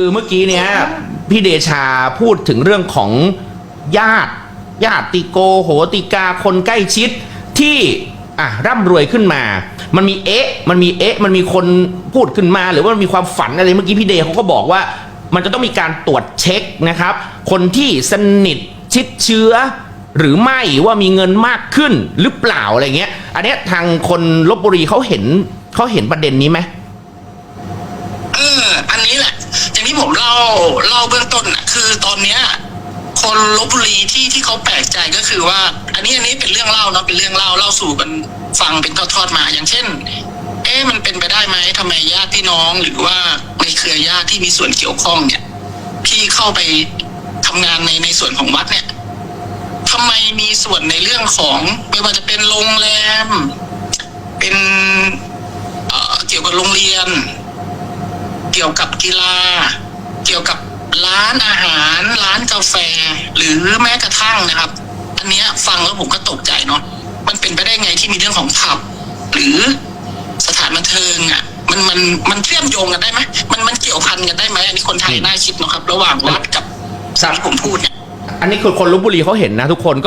คือเมื่อกี้เนี้ยพี่เดชาพูดถึงเรื่องของญาติญาติโกโหติกาคนใกล้ชิดที่อะร่ำรวยขึ้นมา มันมีเอ๊ะ มันมีเอ๊ะ มันมีคนพูดขึ้นมา หรือว่ามันมีความฝันอะไรเมื่อกี้พี่เดเขาก็บอกว่า มันจะต้องมีการตรวจเช็คนะครับ คนที่สนิทชิดเชื้อ หรือไม่ว่ามีเงินมากขึ้นหรือเปล่าอะไรเงี้ย อันเนี้ยทางคนลบบุรีเขาเห็นเขาเห็นประเด็นนี้ไหมเอออันนี้แหละ ที่ผมเล่าเล่าเบื้องต้นน่ะคือตอนเนี้ย คนลบบุรีที่ที่เขาแปลกใจก็คือว่า อันนี้อันนี้เป็นเรื่องเล่าเนาะเป็นเรื่องเล่าเล่าสู่กันฟังเป็นทอดๆมา อย่างเช่น เอ๊ะมันเป็นไปได้ไหมทำไมญาติพี่น้องหรือว่าในเครือญาติที่มีส่วนเกี่ยวข้องเนี่ยที่เข้าไปทำงานในในส่วนของวัดเนี่ยทำไมมีส่วนในเรื่องของไม่ว่าจะเป็นโรงแรม เป็นเเกี่ยวกับโรงเรียน เกี่ยวกับกีฬา เกี่ยวกับร้านอาหาร ร้านกาแฟ หรือแม้กระทั่งนะครับ อันเนี้ยฟังแล้วผมก็ตกใจเนาะมันเป็นไปได้ไงที่มีเรื่องของผับ หรือสถานบันเทิงอะมันมันมันเชื่อมโยงกันได้ไหมมันมันเกี่ยวพันกันได้ไหมอันนี้คนไทยน่าคิดนะครับ ระหว่างวัดกับครับที่ผมพูดเนี่ย อันนี้คือคนลบบุรีเขาเห็นนะทุกคนก็